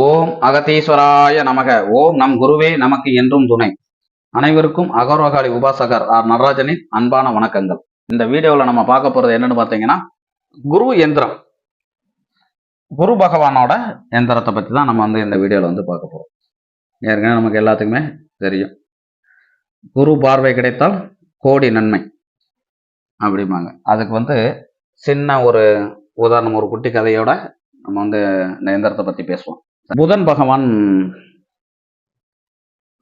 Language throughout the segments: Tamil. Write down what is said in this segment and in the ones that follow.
ஓம் அகதீஸ்வராய நமக. ஓம் நம் குருவே நமக்கு என்றும் துணை. அனைவருக்கும் அகரோகாலி உபாசகர் ஆர் நடராஜனின் அன்பான வணக்கங்கள். இந்த வீடியோவில் நம்ம பார்க்க போறது என்னன்னு பார்த்தீங்கன்னா குரு எந்திரம். குரு பகவானோட எந்திரத்தை பற்றி தான் நம்ம வந்து இந்த வீடியோவில் வந்து பார்க்க போறோம். ஏற்கனவே நமக்கு எல்லாத்துக்குமே தெரியும். குரு பார்வை கிடைத்தால் கோடி நன்மை அப்படிம்பாங்க. அதுக்கு வந்து சின்ன ஒரு உதாரணம் ஒரு குட்டி கதையோட நம்ம வந்து இந்த எந்திரத்தை பற்றி பேசுவோம். புதன் பகவான்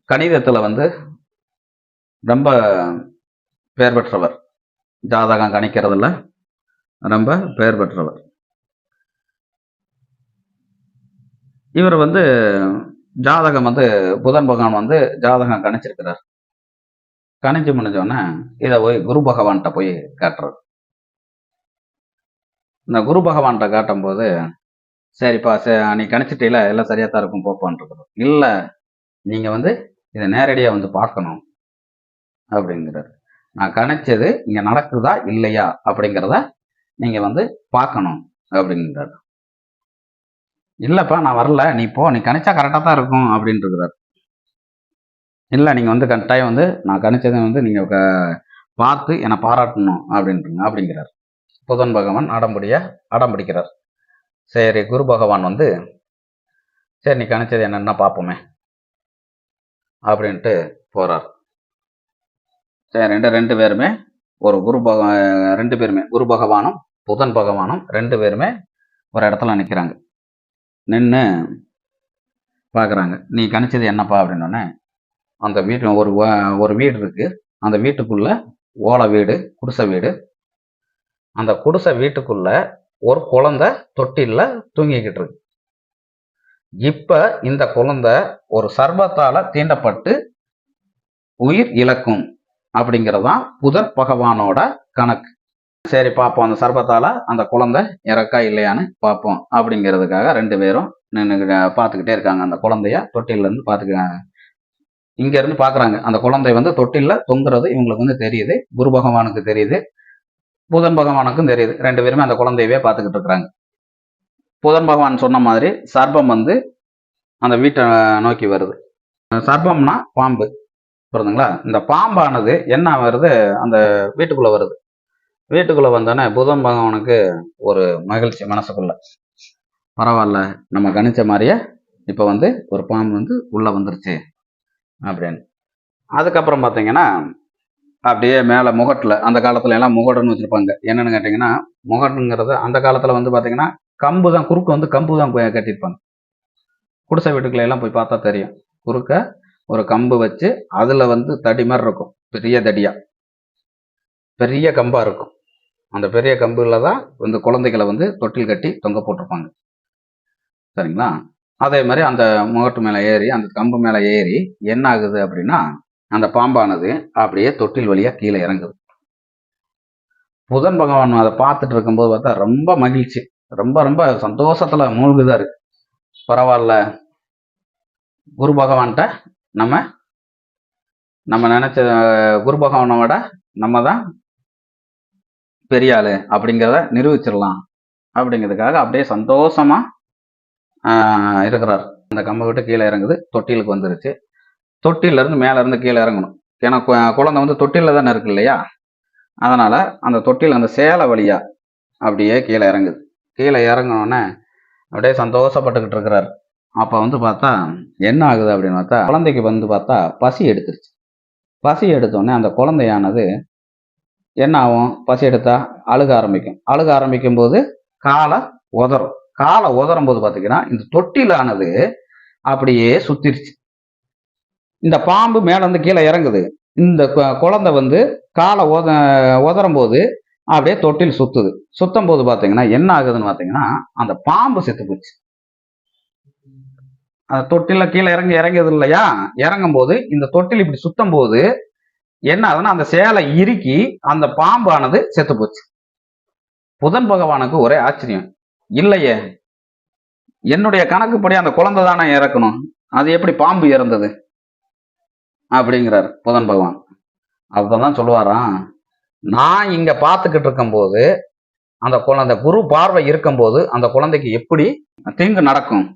கணிதத்தில் வந்து ரொம்ப பெயர் பெற்றவர். ஜாதகம் கணிக்கிறதுல ரொம்ப பெயர் பெற்றவர். இவர் வந்து ஜாதகம் வந்து புதன் பகவான் வந்து ஜாதகம் கணிச்சிருக்கிறார். கணிச்சு முடிஞ்சோடனே இதை போய் குரு பகவான்கிட்ட போய் காட்டுறார் இந்த குரு பகவான்கிட்ட காட்டும்போது சரிப்பா சரி நீ கணிச்சிட்டீங்களா எல்லாம் சரியா தான் இருக்கும் போப்பான் இருக்கிறோம் இல்லை நீங்கள் வந்து இதை நேரடியாக வந்து பார்க்கணும் அப்படிங்கிறார். நான் கணிச்சது இங்கே நடக்குதா இல்லையா அப்படிங்கிறத நீங்கள் வந்து பார்க்கணும் அப்படிங்கிறார். இல்லைப்பா நான் வரல நீ போ நீ கணிச்சா கரெக்டாக தான் இருக்கும் அப்படின்ட்டுருக்கிறார் இல்லை நீங்கள் வந்து கட்டாயம் வந்து நான் கணிச்சதை வந்து நீங்கள் க- பார்த்து என்னை பாராட்டணும் அப்படின்றீங்க அப்படிங்கிறார். புதன் பகவான் அடம்புடிய அடம்பிடிக்கிறார் சரி குரு பகவான் வந்து சரி நீ கணிச்சது என்னன்னா பார்ப்போமே அப்படின்ட்டு போகிறார் சரி ரெண்டு ரெண்டு பேருமே ஒரு குரு பக ரெண்டு பேருமே குரு பகவானும் புதன் பகவானும் ரெண்டு பேருமே ஒரு இடத்துல நிற்கிறாங்க நின்று பார்க்குறாங்க நீ கணிச்சது என்னப்பா அப்படின்னோடனே அந்த வீட்டு ஒரு ஒரு வீடு இருக்கு. அந்த வீட்டுக்குள்ள ஓலை வீடு குடிசை வீடு. அந்த குடிசை வீட்டுக்குள்ள ஒரு குழந்தை தொட்டில்ல தூங்கிக்கிட்டு இருக்கு இப்ப இந்த குழந்தை ஒரு சர்பத்தால தீண்டப்பட்டு உயிர் இழக்கும் அப்படிங்கறதுதான் புதர் பகவானோட கணக்கு. சரி பார்ப்போம் அந்த சர்பத்தால் அந்த குழந்தை இறக்கா இல்லையான்னு பார்ப்போம் அப்படிங்கிறதுக்காக ரெண்டு பேரும் நின்று பார்த்துக்கிட்டே இருக்காங்க. அந்த குழந்தைய தொட்டிலேருந்து இருந்து இங்கேருந்து இங்க இருந்து அந்த குழந்தை வந்து தொட்டில்ல தொங்குறது இவங்களுக்கு வந்து தெரியுது. குரு பகவானுக்கு தெரியுது. புதன் பகவானுக்கும் தெரியுது. ரெண்டு பேருமே அந்த குழந்தையவே பார்த்துக்கிட்டு இருக்கிறாங்க. புதன் பகவான் சொன்ன மாதிரி சர்ப்பம் வந்து அந்த வீட்டை நோக்கி வருது. சர்ப்பம்னா பாம்பு. புரியுதுங்களா இந்த பாம்பானது என்ன வருது அந்த வீட்டுக்குள்ள வருது. வீட்டுக்குள்ள வந்தோடனே புதன் பகவானுக்கு ஒரு மகிழ்ச்சி மனசுக்குள்ள. பரவாயில்ல நம்ம கணிச்ச மாதிரியே இப்போ வந்து ஒரு பாம்பு வந்து உள்ளே வந்துருச்சு அப்படின்னு. அதுக்கப்புறம் பார்த்தீங்கன்னா அப்படியே மேலே முகட்டில் அந்த காலத்துல எல்லாம் முகடுன்னு வச்சுருப்பாங்க. என்னென்னு கேட்டிங்கன்னா முகடுங்கிறது அந்த காலத்தில் வந்து பார்த்தீங்கன்னா கம்பு தான் குறுக்கு வந்து கம்பு தான் போய் கட்டியிருப்பாங்க. குடிசை வீட்டுக்குள்ள எல்லாம் போய் பார்த்தா தெரியும். குறுக்க ஒரு கம்பு வச்சு அதில் வந்து தடி மாதிரி இருக்கும். பெரிய தடியாக பெரிய கம்பாக இருக்கும். அந்த பெரிய கம்புல தான் வந்து குழந்தைகளை வந்து தொட்டில் கட்டி தொங்க போட்டிருப்பாங்க. சரிங்களா? அதே மாதிரி அந்த முகட்டு மேலே ஏறி அந்த கம்பு மேலே ஏறி என்ன ஆகுது அப்படின்னா அந்த பாம்பானது அப்படியே தொட்டில் வழியா கீழே இறங்குது. புதன் பகவான் அதை பார்த்துட்டு இருக்கும்போது பார்த்தா ரொம்ப மகிழ்ச்சி. ரொம்ப ரொம்ப சந்தோஷத்துல மூழ்குதாரு பரவாயில்ல. குரு பகவான்கிட்ட நம்ம நம்ம நினைச்ச குரு பகவானை விட நம்ம தான் பெரிய ஆளு அப்படிங்கிறத நிரூபிச்சிடலாம் அப்படிங்கிறதுக்காக அப்படியே சந்தோஷமா ஆஹ், இருக்கிறார். அந்த கம்பை விட்டு கீழே இறங்குது. தொட்டிலுக்கு வந்துருச்சு. தொட்டிலேருந்து மேலேருந்து கீழே இறங்கணும். ஏன்னா குழந்தை வந்து தொட்டிலில் தானே இருக்கு இல்லையா? அதனால் அந்த தொட்டில் அந்த சேலை வழியாக அப்படியே கீழே இறங்குது. கீழே இறங்கினோடனே அப்படியே சந்தோஷப்பட்டுக்கிட்டு இருக்கிறார். அப்போ வந்து பார்த்தா என்ன ஆகுது அப்படின்னு பார்த்தா குழந்தைக்கு வந்து பார்த்தா பசி எடுத்துருச்சு. பசி எடுத்தோடனே அந்த குழந்தையானது என்ன ஆகும்? பசி எடுத்தா அழுக ஆரம்பிக்கும். அழுக ஆரம்பிக்கும் போது காலை உதறும். காலை உதறும் போது பார்த்தீங்கன்னா இந்த தொட்டிலானது அப்படியே சுத்திருச்சு. இந்த பாம்பு மேலேருந்து கீழே இறங்குது. இந்த குழந்தை வந்து காலை உத உதறும் போது அப்படியே தொட்டில் சுத்துது. சுத்தும் போது பார்த்தீங்கன்னா என்ன ஆகுதுன்னு பார்த்தீங்கன்னா அந்த பாம்பு செத்து போச்சு. அந்த தொட்டில கீழே இறங்கி இறங்கியது இல்லையா? இறங்கும் போது இந்த தொட்டில் இப்படி சுத்தும் போது என்ன ஆகுதுன்னா அந்த சேலை இறுக்கி அந்த பாம்பானது செத்து போச்சு. புதன் பகவானுக்கு ஒரே ஆச்சரியம். இல்லையே என்னுடைய கணக்குப்படி அந்த குழந்தை தானே இறக்கணும். அது எப்படி பாம்பு இறந்தது? அப்படிங்கிறார் புதன் பகவான். அப்பதான் சொல்லுவாராம். நான் இங்க பார்த்துக்கிட்டு இருக்கும்போது அந்த குழந்தை குரு பார்வை இருக்கும்போது அந்த குழந்தைக்கு எப்படி தீங்கு நடக்கும்?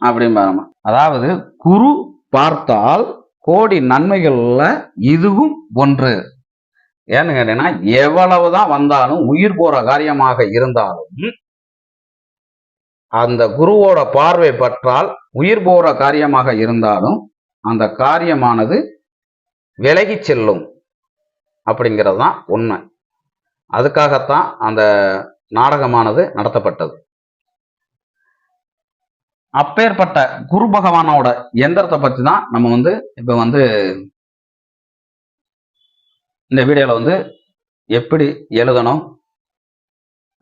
அப்படின்னு அதாவது குரு பார்த்தால் கோடி நன்மைகள்ல இதுவும் ஒன்று. ஏன்னு கேட்டீங்கன்னா எவ்வளவுதான் வந்தாலும் உயிர் போற காரியமாக இருந்தாலும் அந்த குருவோட பார்வை பற்றால் உயிர் போற காரியமாக இருந்தாலும் அந்த காரியமானது விலகி செல்லும் அப்படிங்கிறது தான் உண்மை. அதுக்காகத்தான் அந்த நாடகமானது நடத்தப்பட்டது. அப்பேற்பட்ட குரு பகவானோட எந்திரத்தை பற்றி தான் நம்ம வந்து இப்போ வந்து இந்த வீடியோவில் வந்து எப்படி எழுதணும்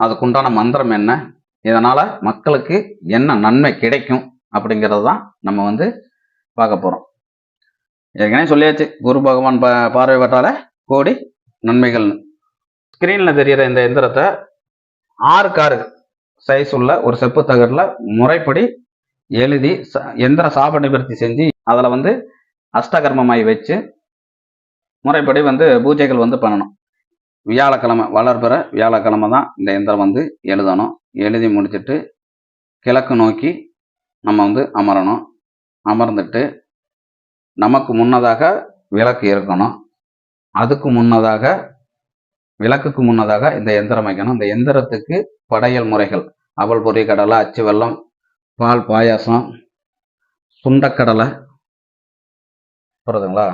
அதுக்குண்டான மந்திரம் என்ன இதனால் மக்களுக்கு என்ன நன்மை கிடைக்கும் அப்படிங்கிறது தான் நம்ம வந்து பார்க்க போகிறோம் ஏற்கனவே சொல்லியாச்சு. குரு பகவான் பா பார்வை பட்டால கோடி நன்மைகள்னு ஸ்கிரீன்ல தெரியிற இந்த எந்திரத்தை ஆறு காரு சைஸ் உள்ள ஒரு செப்பு தகரில் முறைப்படி எழுதி ச- எந்திர சாப நிவர்த்தி செஞ்சு அதில் வந்து அஷ்டகர்மமாய் வச்சு முறைப்படி வந்து பூஜைகள் வந்து பண்ணணும். வியாழக்கிழமை வளர்பிற வியாழக்கிழமை தான் இந்த எந்திரம் வந்து எழுதணும். எழுதி முடிச்சுட்டு கிழக்கு நோக்கி நம்ம வந்து அமரணும். அமர்ந்துட்டு நமக்கு முன்னதாக விளக்கு இருக்கணும். அதுக்கு முன்னதாக விளக்குக்கு முன்னதாக இந்த எந்திரம் வைக்கணும். இந்த எந்திரத்துக்கு படையல் முறைகள். அவல் பொரிய கடலை அச்சு வெல்லம் பால் பாயாசம் சுண்டக்கடலை புரியுதுங்களா?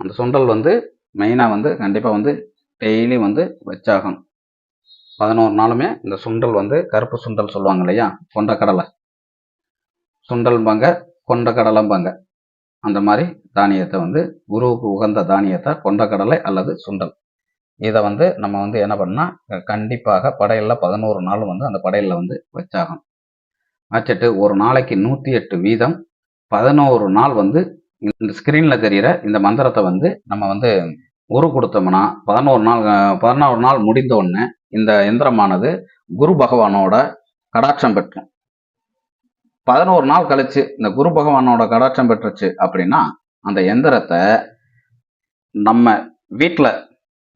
அந்த சுண்டல் வந்து மெயினாக வந்து கண்டிப்பாக வந்து டெய்லி வந்து வச்சாகணும். பதினோரு நாளுமே இந்த சுண்டல் வந்து கருப்பு சுண்டல் சொல்லுவாங்க இல்லையா? கொண்டக்கடலை சுண்டல்பாங்க கொண்டக்கடலைம்பாங்க அந்த மாதிரி தானியத்தை வந்து குருவுக்கு உகந்த தானியத்தை கொண்டக்கடலை அல்லது சுண்டல். இதை வந்து நம்ம வந்து என்ன பண்ணால் கண்டிப்பாக படையலில் பதினோரு நாள் வந்து அந்த படையலில் வந்து வச்சாகும் வச்சுட்டு ஒரு நாளைக்கு நூற்றி எட்டு வீதம் பதினோரு நாள் வந்து இந்த ஸ்க்ரீனில் தெரிகிற இந்த மந்திரத்தை வந்து நம்ம வந்து குரு கொடுத்தோம்னா பதினோரு நாள் பதினோரு நாள் முடிந்த உடனே இந்த எந்திரமானது குரு பகவானோட கடாட்சம் பெற்றும். பதினோரு நாள் கழிச்சு இந்த குரு பகவானோட கடாட்சம் பெற்றுச்சு அப்படின்னா அந்த எந்திரத்தை நம்ம வீட்டில்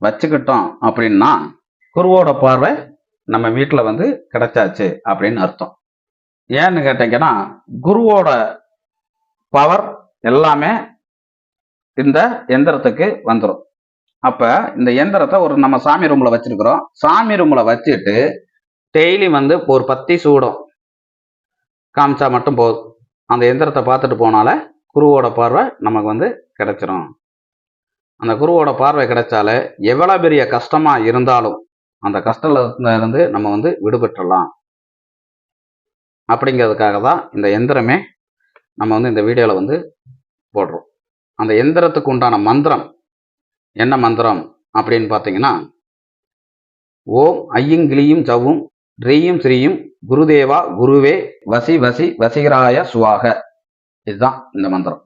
வச்சுக்கிட்டோம் அப்படின்னா குருவோட பார்வை நம்ம வீட்டில் வந்து கிடைச்சாச்சு அப்படின்னு அர்த்தம். ஏன்னு கேட்டீங்கன்னா குருவோட பவர் எல்லாமே இந்த எந்திரத்துக்கு வந்துடும் அப்போ இந்த எந்திரத்தை ஒரு நம்ம சாமி ரூமில் வச்சிருக்கிறோம். சாமி ரூமில் வச்சுட்டு டெய்லி வந்து ஒரு பத்தி சூடம். காமிச்சா மட்டும் போதும். அந்த எந்திரத்தை பார்த்துட்டு போனால குருவோட பார்வை நமக்கு வந்து கிடைச்சிரும். அந்த குருவோட பார்வை கிடைச்சாலே எவ்வளோ பெரிய கஷ்டமா இருந்தாலும் அந்த கஷ்டத்துல இருந்து நம்ம வந்து விடுபட்டுடலாம் அப்படிங்கிறதுக்காக தான் இந்த எந்திரமே நம்ம வந்து இந்த வீடியோவில் வந்து போடுறோம். அந்த எந்திரத்துக்கு உண்டான மந்திரம் என்ன மந்திரம் அப்படின்னு பார்த்தீங்கன்னா ஓம் ஐயும் கிளியும் சவ்வும் ரீயும் ஸ்ரீயும் குருதேவா குருவே வசி வசி வசிகராய சுவாக. இதுதான் இந்த மந்திரம்.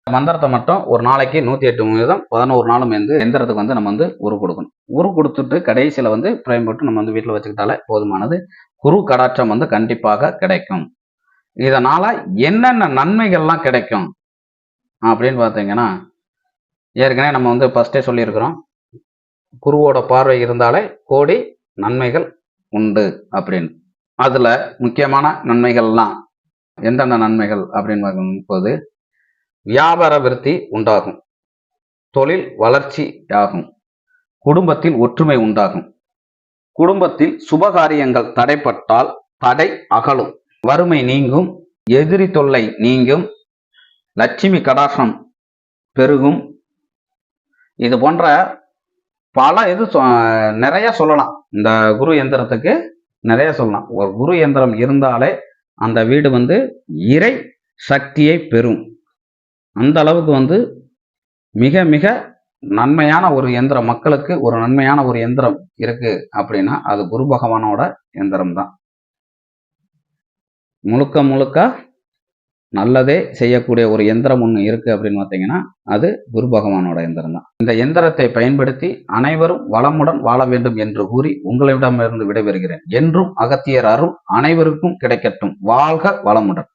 இந்த மந்திரத்தை மட்டும் ஒரு நாளைக்கு நூற்றி எட்டு வீதம் பதினோரு நாளும் வந்து எந்திரத்துக்கு வந்து நம்ம வந்து உரு கொடுக்கணும். உரு கொடுத்துட்டு கடைசியில் வந்து ஃப்ரேம் போட்டு நம்ம வந்து வீட்டில் வச்சுக்கிட்டாலே போதுமானது. குரு கடாட்சம் வந்து கண்டிப்பாக கிடைக்கும். இதனால என்னென்ன நன்மைகள்லாம் கிடைக்கும் அப்படின்னு பார்த்தீங்கன்னா ஏற்கனவே நம்ம வந்து ஃபர்ஸ்டே சொல்லியிருக்கிறோம். குருவோட பார்வை இருந்தாலே கோடி நன்மைகள் உண்டு அப்படின்னு. அதுல முக்கியமான நன்மைகள்லாம் எந்தெந்த நன்மைகள் அப்படின்னு போது வியாபார விருத்தி உண்டாகும். தொழில் வளர்ச்சி ஆகும். குடும்பத்தில் ஒற்றுமை உண்டாகும். குடும்பத்தில் சுபகாரியங்கள் தடைப்பட்டால் தடை அகலும். வறுமை நீங்கும் எதிரி தொல்லை நீங்கும் லட்சுமி கடாசம் பெருகும். இது போன்ற பல இது நிறைய சொல்லலாம். இந்த குரு எந்திரத்துக்கு நிறைய சொல்லலாம். ஒரு குரு எந்திரம் இருந்தாலே அந்த வீடு வந்து இறை சக்தியை பெறும். அந்த அளவுக்கு வந்து மிக மிக நன்மையான ஒரு எந்திரம் மக்களுக்கு ஒரு நன்மையான ஒரு எந்திரம் இருக்கு அப்படின்னா அது குரு பகவானோட எந்திரம் தான் முழுக்க முழுக்க நல்லதே செய்யக்கூடிய ஒரு எந்திரம் ஒன்று இருக்கு அப்படின்னு பார்த்தீங்கன்னா அது குரு பகவானோட எந்திரம் தான். இந்த எந்திரத்தை பயன்படுத்தி அனைவரும் வளமுடன் வாழ வேண்டும் என்று கூறி உங்களிடமிருந்து விடைபெறுகிறேன். என்றும் அகத்தியர் அருள் அனைவருக்கும் கிடைக்கட்டும். வாழ்க வளமுடன்.